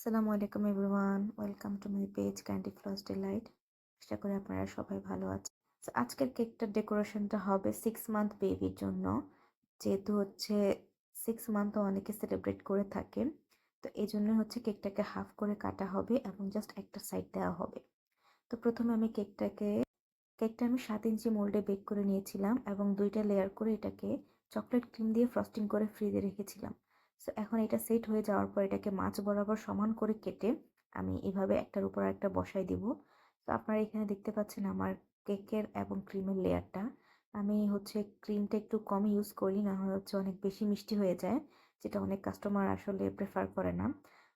আসসালামু আলাইকুম everyone welcome to my page candy floss delight আশা করি আপনারা সবাই ভালো আছেন। So, আজকের কেকটার ডেকোরেশনটা হবে সিক্স মান্থ বেবির জন্য। যেহেতু হচ্ছে সিক্স মান্থও অনেকে সেলিব্রেট করে থাকে। তো এই জন্য হচ্ছে কেকটাকে হাফ করে কাটা হবে এবং জাস্ট একটা সাইড দেওয়া হবে। তো প্রথমে আমি কেকটাকে কেকটা আমি সাত ইঞ্চি মোল্ডে বেক করে নিয়েছিলাম এবং দুইটা লেয়ার করে এটাকে চকলেট ক্রিম দিয়ে ফ্রস্টিং করে ফ্রিজে রেখেছিলাম। সো এখন এটা সেট হয়ে যাওয়ার পর এটাকে মাছ বরাবর সমান করে কেটে আমি এভাবে একটার উপর একটা বসাই দিব। তো আপনারা এখানে দেখতে পাচ্ছেন আমার কেকের এবং ক্রিমের লেয়ারটা। আমি হচ্ছে ক্রিমটা একটু কম ইউজ করি, না হচ্ছে অনেক বেশি মিষ্টি হয়ে যায়, যেটা অনেক কাস্টমার আসলে প্রেফার করে না।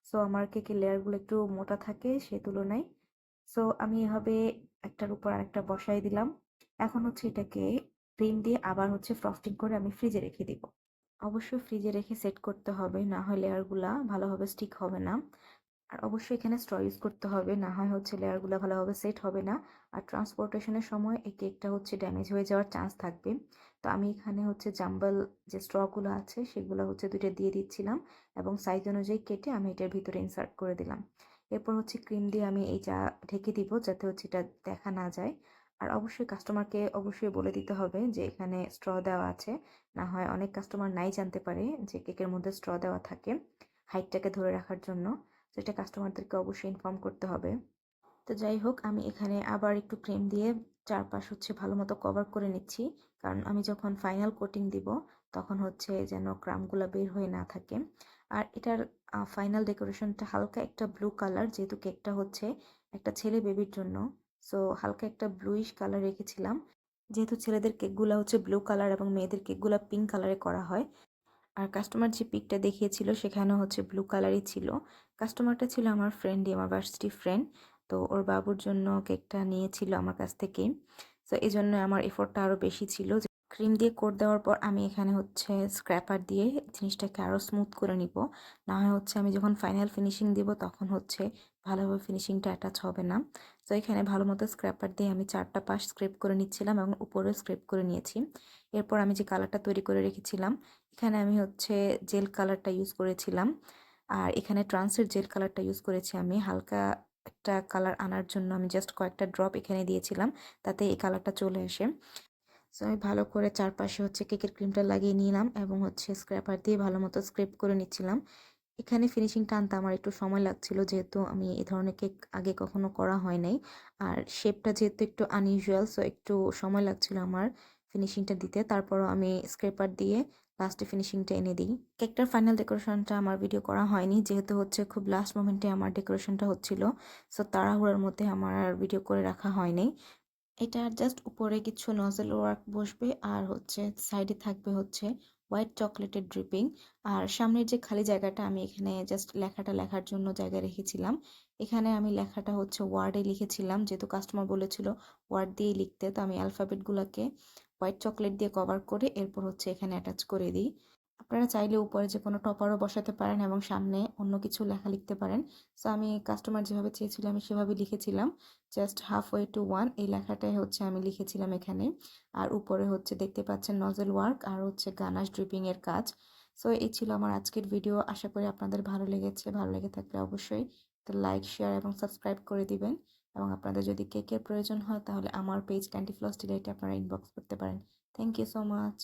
সো আমার কেকের লেয়ারগুলো একটু মোটা থাকে সে তুলনায়। সো আমি এভাবে একটার উপর আরেকটা বসাই দিলাম। এখন হচ্ছে এটাকে ক্রিম দিয়ে আবার হচ্ছে ফ্রস্টিং করে আমি ফ্রিজে রেখে দিব। অবশ্যই ফ্রিজে রেখে সেট করতে হবে, না হয় লেয়ারগুলা ভালোভাবে স্টিক হবে না। আর অবশ্যই এখানে স্ট্র ইউজ করতে হবে, না হয় হচ্ছে লেয়ারগুলো ভালোভাবে সেট হবে না। আর ট্রান্সপোর্টেশনের সময় এই কেকটা হচ্ছে ড্যামেজ হয়ে যাওয়ার চান্স থাকবে। তো আমি এখানে হচ্ছে জাম্বল যে স্ট্রগুলো আছে, সেগুলো হচ্ছে দুইটা দিয়ে দিচ্ছিলাম এবং সাইজ অনুযায়ী কেটে আমি এটার ভিতরে ইনসার্ট করে দিলাম। এরপর হচ্ছে ক্রিম দিয়ে আমি এই চা ঢেকে দিব যাতে হচ্ছে এটা দেখা না যায়। আর অবশ্যই কাস্টমারকে অবশ্যই বলে দিতে হবে যে এখানে স্ট্র দেওয়া আছে। না হয় অনেক কাস্টমার নাই জানতে পারে যে কেকের মধ্যে স্ট্র দেওয়া থাকে হাইটটাকে ধরে রাখার জন্য। তো এটা কাস্টমারদেরকে অবশ্যই ইনফর্ম করতে হবে। তো যাই হোক, আমি এখানে আবার একটু ক্রিম দিয়ে চারপাশ হচ্ছে ভালো মতো কভার করে নিচ্ছি। কারণ আমি যখন ফাইনাল কোটিং দিব, তখন হচ্ছে যেন ক্রামগুলো বের হয়ে না থাকে। আর এটার ফাইনাল ডেকোরেশনটা হালকা একটা ব্লু কালার যেহেতু কেকটা হচ্ছে একটা ছেলে বেবির জন্য। সো হালকা একটা ব্লুইশ কালার রেখেছিলাম। যেহেতু ছেলেদের কেকগুলো হচ্ছে ব্লু কালার এবং মেয়েদের কেকগুলো পিঙ্ক কালারে করা হয়। আর কাস্টমার যে পিকটা দেখিয়েছিল, সেখানেও হচ্ছে ব্লু কালারই ছিল। কাস্টমারটা ছিল আমার ফ্রেন্ডই আমার ভার্সিটি ফ্রেন্ড তো ওর বাবুর জন্য কেকটা নিয়েছিল আমার কাছ থেকে সো এই জন্য আমার এফোর্টটা আরও বেশি ছিল ক্রিম দিয়ে কোট দেওয়ার পর আমি এখানে হচ্ছে স্ক্র্যাপার দিয়ে জিনিসটাকে আরও স্মুথ করে নিব। না হয় হচ্ছে আমি যখন ফাইনাল ফিনিশিং দিব তখন হচ্ছে ভালোভাবে ফিনিশিংটা অ্যাটাচ হবে না। তো এখানে ভালো মতো স্ক্র্যাপার দিয়ে আমি চারটা পাশ স্ক্রেপ করে নিচ্ছিলাম এবং উপরেও স্ক্রেপ করে নিয়েছি। এরপর আমি যে কালারটা তৈরি করে রেখেছিলাম, এখানে আমি হচ্ছে জেল কালারটা ইউজ করেছিলাম। আর এখানে ট্রান্সের জেল কালারটা ইউজ করেছি আমি। হালকা একটা কালার আনার জন্য আমি জাস্ট কয়েকটা ড্রপ এখানে দিয়েছিলাম, তাতে এই কালারটা চলে আসে। সো আমি ভালো করে চারপাশে হচ্ছে কেকের ক্রিমটা লাগিয়ে নিলাম এবং হচ্ছে স্ক্র্যাপার দিয়ে ভালো মতো স্ক্রেপ করে নিচ্ছিলাম। এখানে ফিনিশিংটা আনতে আমার একটু সময় লাগছিল যেহেতু আমি এই ধরনের কেক আগে কখনো করা হয় নাই। আর শেপটা যেহেতু একটু আনইউজুয়াল সো একটু সময় লাগছিল আমার ফিনিশিংটা দিতে। তারপরও আমি স্ক্রেপার দিয়ে লাস্টে ফিনিশিংটা এনে দিই। কেকটার ফাইনাল ডেকোরেশনটা আমার ভিডিও করা হয়নি, যেহেতু হচ্ছে খুব লাস্ট মোমেন্টে আমার ডেকোরেশনটা হচ্ছিল। সো তাড়াহুড়োর মধ্যে আমার আর ভিডিও করে রাখা হয়নি এটা জাস্ট উপরে কিছু নজেল ওয়ার্ক বসবে আর হচ্ছে সাইডে থাকবে হচ্ছে হোয়াইট চকলেটের ড্রিপিং আর সামনের যে খালি জায়গাটা আমি এখানে জাস্ট লেখাটা লেখার জন্য জায়গা রেখেছিলাম, এখানে আমি লেখাটা হচ্ছে ওয়ার্ডে লিখেছিলাম, যেহেতু কাস্টমার বলেছিল ওয়ার্ড দিয়ে লিখতে, তো আমি অ্যালফাবেটগুলোকে হোয়াইট চকলেট দিয়ে কভার করে এরপর হচ্ছে এখানে অ্যাটাচ করে দিই। আপনারা চাইলে উপরে যে কোনো টপারও বসাতে পারেন এবং সামনে অন্য কিছু লেখা লিখতে পারেন। সো আমি কাস্টমার যেভাবে চেয়েছিল আমি সেভাবে লিখেছিলাম। Just half way to one এই লেখাটাই হচ্ছে আমি লিখেছিলাম এখানে। আর উপরে হচ্ছে দেখতে পাচ্ছেন নজেল ওয়ার্ক আর হচ্ছে গানাশ ড্রিপিংয়ের কাজ। সো এই ছিল আমার আজকের ভিডিও আশা করি আপনাদের ভালো লেগেছে। ভালো লেগে থাকলে অবশ্যই লাইক শেয়ার এবং সাবস্ক্রাইব করে দিবেন। এবং আপনাদের যদি কেকের প্রয়োজন হয় তাহলে আমার পেজ ক্যান্ডি ফ্লস ডিলাইটে আপনারা ইনবক্স করতে পারেন। Thank you so much